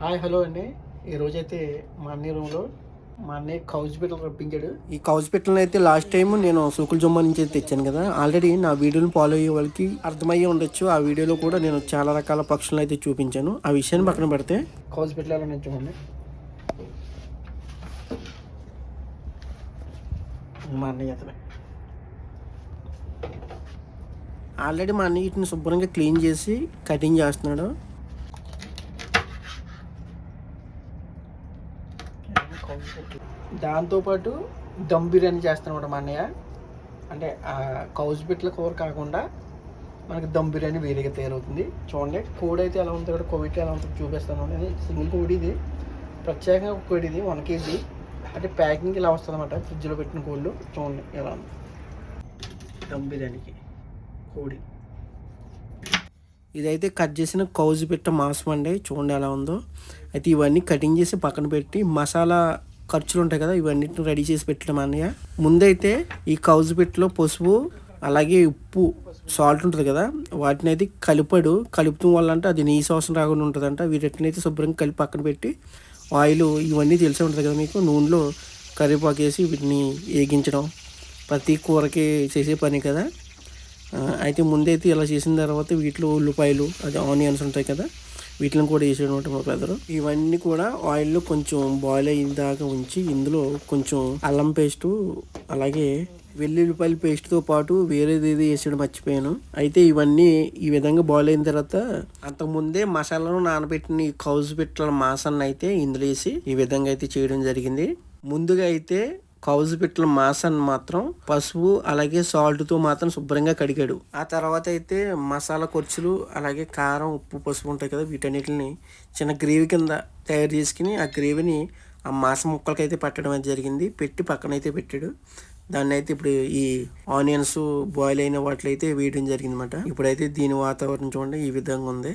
Hi hello అండి. ఈరోజైతే మా అన్నయ్య రూమ్లో మా అన్నయ్య కౌజ్ పిట్టలు రప్పించాడు. ఈ కౌజ్ పిట్టలను అయితే లాస్ట్ టైం నేను సూకుల జొమ్మ నుంచి అయితే తెచ్చాను కదా. ఆల్రెడీ నా వీడియోని ఫాలో అయ్యే వాళ్ళకి అర్థమయ్యే ఉండొచ్చు. ఆ వీడియోలో కూడా నేను చాలా రకాల పక్షులను అయితే చూపించాను. ఆ విషయాన్ని పక్కన పెడితే కౌజ్ పిట్టలు ఎలా ఉన్నాయి చూడండి. మా అన్నయ్య అతనే. ఆల్రెడీ మా అన్నయ్య వీటిని శుభ్రంగా క్లీన్ చేసి కటింగ్ చేస్తున్నాడు. దాంతోపాటు దమ్ బిర్యానీ చేస్తానమాట మా అన్నయ్య. అంటే కౌజ్ బిట్ల కూర కాకుండా మనకి దమ్ బిర్యానీ వేరేగా తయారవుతుంది. చూడండి కోడి అయితే ఎలా ఉంటుందో కూడా కోవిడ్ ఎలా ఉంటుందో చూపిస్తాను. అది సింగిల్ కోడి ఇది. ప్రత్యేకంగా ఒక కోడి ఇది వన్ కేజీ. అంటే ప్యాకింగ్ ఇలా వస్తుంది అనమాట ఫ్రిడ్జ్లో పెట్టిన కోళ్ళు. చూడండి ఎలా ఉంది. దమ్ బిర్యానీకి కోడి. ఇదైతే కట్ చేసిన కౌజు పెట్ట మాంసం అండి. చూడండి ఎలా ఉందో. అయితే ఇవన్నీ కటింగ్ చేసి పక్కన పెట్టి మసాలా ఖర్చులు ఉంటాయి కదా ఇవన్నిటిని రెడీ చేసి పెట్టడం అన్నయ్య. ముందైతే ఈ కౌజు పెట్టలో పసుపు అలాగే ఉప్పు సాల్ట్ ఉంటుంది కదా వాటిని అయితే కలిపాడు కలుపుతాం వల్ల అంటే అది నీ అవసరం రాకుండా ఉంటుందంట. వీటిని అయితే శుభ్రంగా కలిపి పక్కన పెట్టి ఆయిల్ ఇవన్నీ తెలిసే ఉంటుంది కదా మీకు నూనెలో కరివేపాకు వేసి వీటిని వేగించడం. ప్రతి కూరకి చేసే పని కదా. అయితే ముందైతే ఇలా చేసిన తర్వాత వీటిలో ఉల్లిపాయలు అది ఆనియన్స్ ఉంటాయి కదా వీటిని కూడా వేసేయడం మా బ్రదరు ఇవన్నీ కూడా ఆయిల్లో కొంచెం బాయిల్ అయిన దాకా ఉంచి ఇందులో కొంచెం అల్లం పేస్ట్ అలాగే వెల్లుల్లిపాయల పేస్ట్తో పాటు వేరేది ఏది వేసాడు మర్చిపోయాను. అయితే ఇవన్నీ ఈ విధంగా బాయిల్ అయిన తర్వాత అంతకుముందే మసాలాను నానబెట్టిన ఈ కౌజు పెట్టిన మాసాన్ని అయితే ఇందులో వేసి ఈ విధంగా అయితే చేయడం జరిగింది. ముందుగా అయితే కౌజు పిట్ల మాసాన్ని మాత్రం పసుపు అలాగే సాల్ట్తో మాత్రం శుభ్రంగా కడిగాడు. ఆ తర్వాత అయితే మసాలా ఖర్చులు అలాగే కారం ఉప్పు పసుపు ఉంటాయి కదా వీటన్నిటిని చిన్న గ్రేవీ కింద తయారు చేసుకుని ఆ గ్రేవీని ఆ మాసం ముక్కలకైతే పెట్టడం అనేది జరిగింది. పెట్టి పక్కన అయితే పెట్టాడు. దాన్ని అయితే ఇప్పుడు ఈ ఆనియన్స్ బాయిల్ అయిన వాటిలో అయితే వేయడం జరిగింది అనమాట ఇప్పుడైతే దీని వాతావరణం చూడండి ఈ విధంగా ఉంది.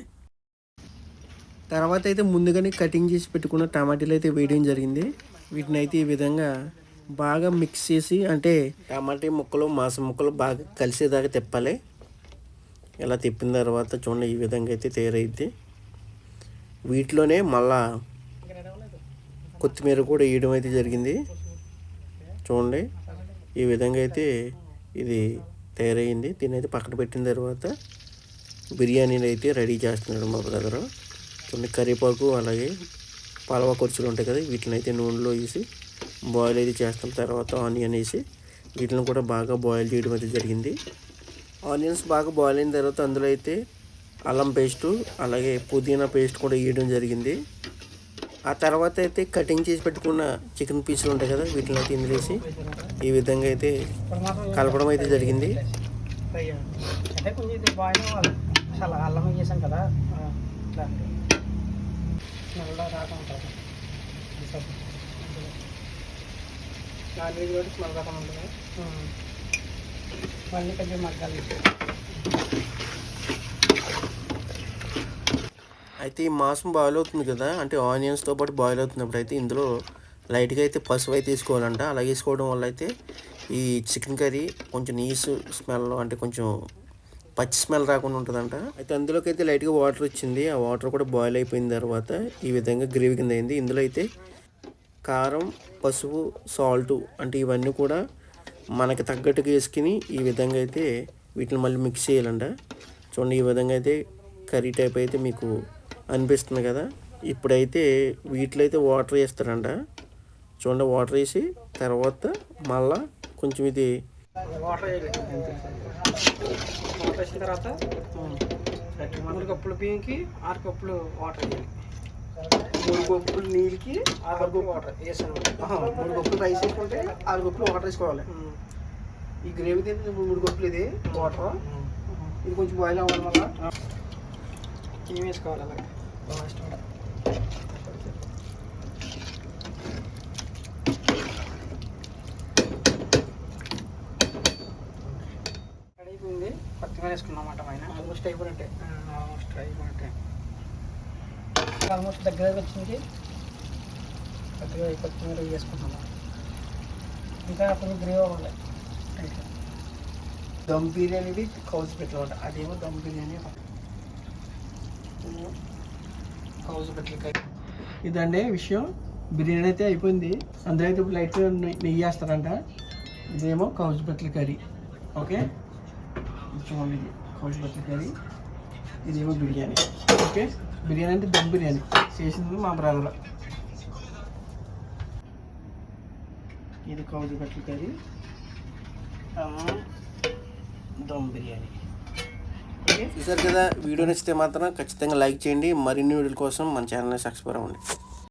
తర్వాత అయితే ముందుగానే కటింగ్ చేసి పెట్టుకున్న టమాటీలు అయితే వేయడం జరిగింది. వీటిని అయితే ఈ విధంగా బాగా మిక్స్ చేసి అంటే టమాటీ ముక్కలు మాంసం ముక్కలు బాగా కలిసేదాకా తిప్పాలి. ఇలా తిప్పిన తర్వాత చూడండి ఈ విధంగా అయితే తయారైద్ది. వీటిలోనే మళ్ళా కొత్తిమీర కూడా వేయడం అయితే జరిగింది. చూడండి ఈ విధంగా అయితే ఇది తయారైంది. దీని అయితే పక్కన పెట్టిన తర్వాత బిర్యానీని అయితే రెడీ చేస్తున్నాడు మా బ్రదరు. చూడండి కరివేపాకు అలాగే పలవ ఖర్చులు ఉంటాయి కదా వీటిని అయితే నూనెలో వేసి బాయిల్ అయితే చేస్తాం తర్వాత ఆనియన్ వేసి వీటిని కూడా బాగా బాయిల్ చేయడం అయితే జరిగింది. ఆనియన్స్ బాగా బాయిల్ అయిన తర్వాత అందులో అయితే అల్లం పేస్టు అలాగే పుదీనా పేస్ట్ కూడా వేయడం జరిగింది. ఆ తర్వాత అయితే కటింగ్ చేసి పెట్టుకున్న చికెన్ పీసులు ఉంటాయి కదా వీటిని అయితే ఇందులేసి ఈ విధంగా అయితే కలపడం అయితే జరిగింది. అల్లం చేసాం కదా ఆ, ఇట్లా నల్ల రాకుండా ఉంటుంది నాన్ వెజ్ కూడా స్మెల్ రాకుండా ఉంటుంది. మళ్ళీ కొంచెం మగ్గాలి. అయితే ఈ మాంసం బాయిల్ అవుతుంది కదా అంటే ఆనియన్స్తో పాటు బాయిల్ అవుతున్నప్పుడు అయితే ఇందులో లైట్గా అయితే పసుపు అయితే వేసుకోవాలంట. అలా వేసుకోవడం వల్ల అయితే ఈ చికెన్ కర్రీ కొంచెం నీసు స్మెల్ అంటే కొంచెం పచ్చి స్మెల్ రాకుండా ఉంటుందంట. అయితే అందులోకి అయితే లైట్గా వాటర్ వచ్చింది. ఆ వాటర్ కూడా బాయిల్ అయిపోయిన తర్వాత ఈ విధంగా గ్రేవీ కింద అయింది. ఇందులో అయితే కారం పసుపు సాల్ట్ అంటే ఇవన్నీ కూడా మనకి తగ్గట్టుగా వేసుకుని ఈ విధంగా అయితే వీటిని మళ్ళీ మిక్స్ చేయాలంట. చూడండి ఈ విధంగా అయితే కర్రీ టైప్ అయితే మీకు అనిపిస్తుంది కదా. ఇప్పుడైతే వీటిలో అయితే వాటర్ వేస్తారంట. చూడండి వాటర్ వేసి తర్వాత మళ్ళా కొంచెం ఇది వాటర్ వేసిన తర్వాత కప్పులు బియ్యంకి ఆరు కప్పులు వాటర్ వేయాలి. మూడు కప్పులు నీళ్ళకి ఆరు కప్పులు వాటర్ వేసాను. మూడు కప్పులు రైస్ వేసుకుంటే ఆరు కప్పులు వాటర్ వేసుకోవాలి. ఈ గ్రేవీ తింటే మూడు కప్పులు ఇది వాటర్ ఇది కొంచెం బాయిల్ అవ్వాలి వల్ల ఏం వేసుకోవాలి అలాగే? లాస్ట్ అయిపోయింది. కొత్తగా వేసుకున్నమాట ఆయన ఆల్మోస్ట్ అయిపోయినట్టే. ఆల్మోస్ట్ అయిపోయినట్టే. ఆల్మోస్ట్ దగ్గరకు వచ్చింది. కొద్దిగా కొత్తిమీర వేసుకుంటున్నాం ఇంకా కొంచెం గ్రేవ్ అవ్వాలి. దమ్ బిర్యానీ విత్ కౌజ్ పెట్టాలంట అదేమో దమ్ బిర్యానీ కౌజ్ పెట్టలకాయ ఇదండి విషయం. బిర్యానీ అయితే అయిపోయింది. అందులో అయితే ఇప్పుడు లైట్ నెయ్యి వేస్తారంట. ఇదేమో కౌజు పెట్ల కర్రీ. ఓకే? చూడండి ఇది కౌజు పెట్ల కర్రీ. ఇదేమో బిర్యానీ. ఓకే? బిర్యానీ అంటే దమ్ బిర్యానీ. చేసింది మా బ్రదర్ ఇది కౌజు పెట్ల కర్రీ. దమ్ బిర్యానీ. చూసారు కదా? వీడియో నచ్చితే మాత్రం ఖచ్చితంగా లైక్ చేయండి. మరిన్ని వీడియోల కోసం మన ఛానల్ని సబ్స్క్రైబ్ అవ్వండి.